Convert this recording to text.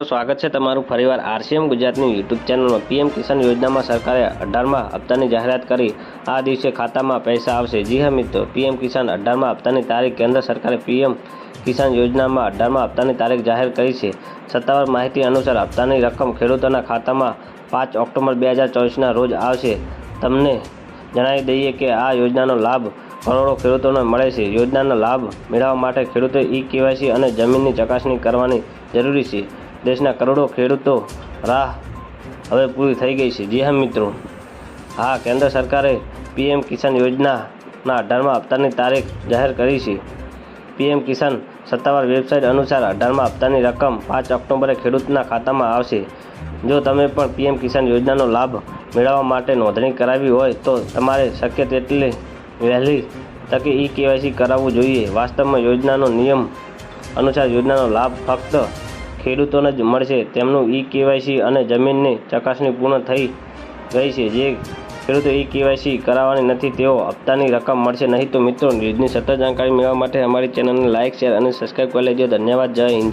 સ્વાગત છે તમારું ફરીવાર આરસીએમ ગુજરાતની યુટ્યુબ ચેનલમાં. પીએમ કિસાન યોજનામાં સરકારે અઢારમાં હપ્તાની જાહેરાત કરી. આ દિવસે ખાતામાં પૈસા આવશે. જી હા મિત્રો, પીએમ કિસાન અઢારમાં હપ્તાની તારીખ કેન્દ્ર સરકારે પીએમ કિસાન યોજનામાં અઢારમાં હપ્તાની તારીખ જાહેર કરી છે. સત્તાવાર માહિતી અનુસાર હપ્તાની રકમ ખેડૂતોના ખાતામાં પાંચ ઓક્ટોબર બે હજાર ચોવીસના રોજ આવશે. તમને જણાવી દઈએ કે આ યોજનાનો લાભ કરોડો ખેડૂતોને મળે છે. યોજનાનો લાભ મેળવવા માટે ખેડૂતોએ ઈ કેવાયસી અને જમીનની ચકાસણી કરવાની જરૂરી છે. દેશના કરોડો ખેડૂતો રાહ હવે પૂરી થઈ ગઈ છે. જી હા, મિત્રો. હા, કેન્દ્ર સરકારે પીએમ કિસાન યોજનાના અઢારમા હપ્તાની તારીખ જાહેર કરી છે. પીએમ કિસાન સત્તાવાર વેબસાઇટ અનુસાર અઢારમા હપ્તાની રકમ પાંચ ઓક્ટોબરે ખેડૂતના ખાતામાં આવશે. જો તમે પણ પીએમ કિસાન યોજનાનો લાભ મેળવવા માટે નોંધણી કરાવી હોય તો તમારે શક્ય તેટલી વહેલી તકે ઈ કેવાયસી કરાવવું જોઈએ. વાસ્તવમાં યોજનાનો નિયમ અનુસાર યોજનાનો લાભ ફક્ત ખેડૂતોને જ મળશે. તેમનું ઈ કેવાયસી અને જમીનની ચકાસણી પૂર્ણ થઈ ગઈ છે. જે ખેડૂતો ઈ કેવાયસી કરાવવાની નથી, તેઓ હપ્તાની રકમ મળશે નહીં. તો મિત્રો, ન્યૂઝની સતત જાણકારી મેળવવા માટે અમારી ચેનલને લાઇક શેર અને સબસ્ક્રાઈબ કરી લેજો. ધન્યવાદ. જય હિન્દ.